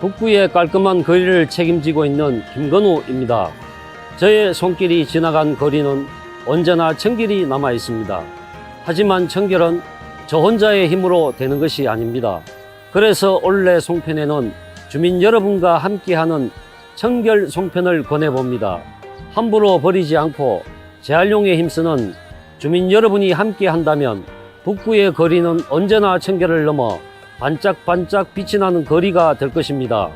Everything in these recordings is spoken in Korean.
북구의 깔끔한 거리를 책임지고 있는 김건우입니다. 저의 손길이 지나간 거리는 언제나 청결이 남아 있습니다. 하지만 청결은 저 혼자의 힘으로 되는 것이 아닙니다. 그래서 올해 송편에는 주민 여러분과 함께하는 청결 송편을 권해봅니다. 함부로 버리지 않고 재활용에 힘쓰는 주민 여러분이 함께 한다면 북구의 거리는 언제나 청결을 넘어 반짝반짝 빛이 나는 거리가 될 것입니다.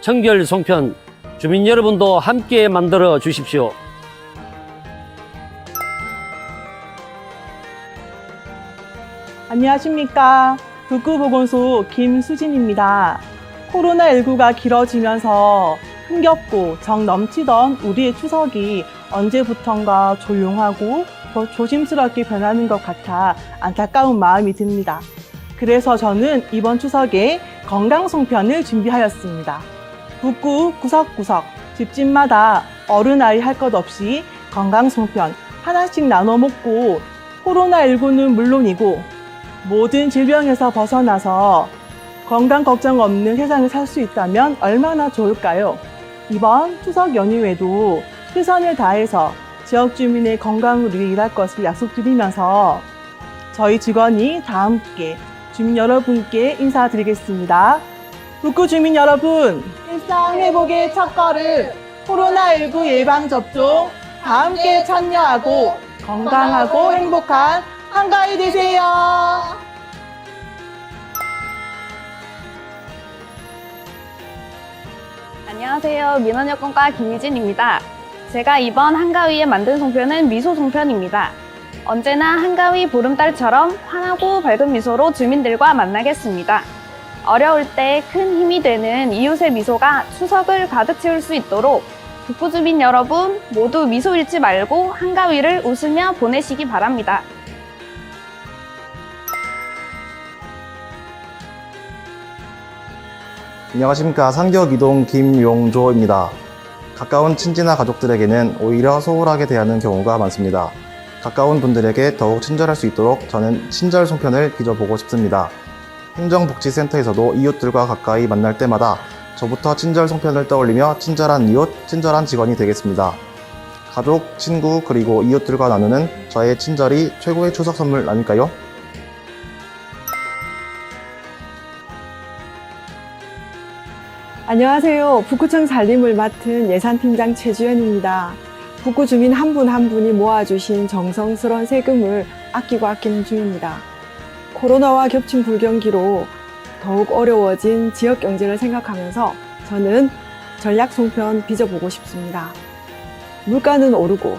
청결 송편 주민 여러분도 함께 만들어 주십시오. 안녕하십니까. 북구보건소 김수진입니다. 코로나19가 길어지면서 흥겹고 정 넘치던 우리의 추석이 언제부턴가 조용하고 더 조심스럽게 변하는 것 같아 안타까운 마음이 듭니다. 그래서 저는 이번 추석에 건강송편을 준비하였습니다. 북구 구석구석 집집마다 어른 아이 할 것 없이 건강송편 하나씩 나눠 먹고 코로나19는 물론이고 모든 질병에서 벗어나서 건강 걱정 없는 세상을 살 수 있다면 얼마나 좋을까요? 이번 추석 연휴에도 최선을 다해서 지역 주민의 건강을 위해 일할 것을 약속드리면서 저희 직원이 다 함께 주민 여러분께 인사드리겠습니다. 북구 주민 여러분, 일상 회복의 첫 걸음 코로나19 예방 접종 다 함께 참여하고 건강하고 행복한 한가위 되세요. 안녕하세요. 민원여건과 김희진입니다. 제가 이번 한가위에 만든 송편은 미소 송편입니다. 언제나 한가위 보름달처럼 환하고 밝은 미소로 주민들과 만나겠습니다. 어려울 때 큰 힘이 되는 이웃의 미소가 추석을 가득 채울 수 있도록 북구 주민 여러분 모두 미소 잃지 말고 한가위를 웃으며 보내시기 바랍니다. 안녕하십니까 상격 이동 김용조입니다. 가까운 친지나 가족들에게는 오히려 소홀하게 대하는 경우가 많습니다. 가까운 분들에게 더욱 친절할 수 있도록 저는 친절 송편을 빚어보고 싶습니다. 행정복지센터에서도 이웃들과 가까이 만날 때마다 저부터 친절 송편을 떠올리며 친절한 이웃, 친절한 직원이 되겠습니다. 가족, 친구, 그리고 이웃들과 나누는 저의 친절이 최고의 추석 선물 아닐까요? 안녕하세요. 북구청 살림을 맡은 예산팀장 최주연입니다. 북구 주민 한 분 한 분이 모아주신 정성스러운 세금을 아끼고 아끼는 중입니다. 코로나와 겹친 불경기로 더욱 어려워진 지역 경제를 생각하면서 저는 전략 송편 빚어보고 싶습니다. 물가는 오르고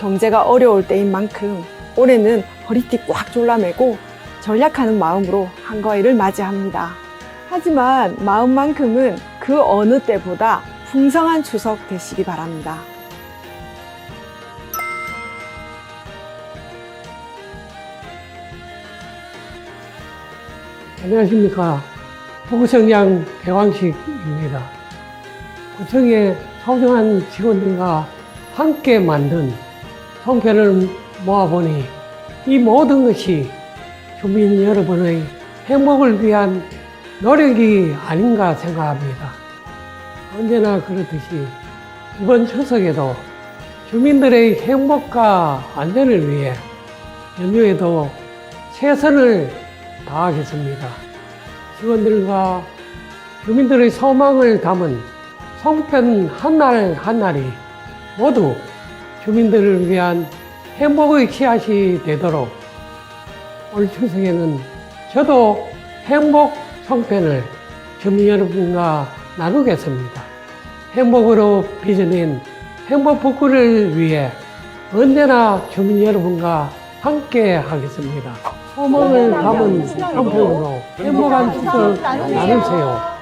경제가 어려울 때인 만큼 올해는 허리띠 꽉 졸라매고 전략하는 마음으로 한가위를 맞이합니다. 하지만 마음만큼은 그 어느 때보다 풍성한 추석 되시기 바랍니다. 안녕하십니까. 부구청장 배광식입니다. 구청의 소중한 직원들과 함께 만든 송편을 모아보니 이 모든 것이 주민 여러분의 행복을 위한 노력이 아닌가 생각합니다. 언제나 그렇듯이 이번 추석에도 주민들의 행복과 안전을 위해 연휴에도 최선을 다하겠습니다. 직원들과 주민들의 소망을 담은 송편 한 날 한날이 모두 주민들을 위한 행복의 씨앗이 되도록 올 추석에는 저도 행복 송편을 주민 여러분과 나누겠습니다. 행복으로 빚어낸 행복 북구를 위해 언제나 주민 여러분과 함께 하겠습니다. 소망을 담은 송편으로 행복한 추석 나누세요.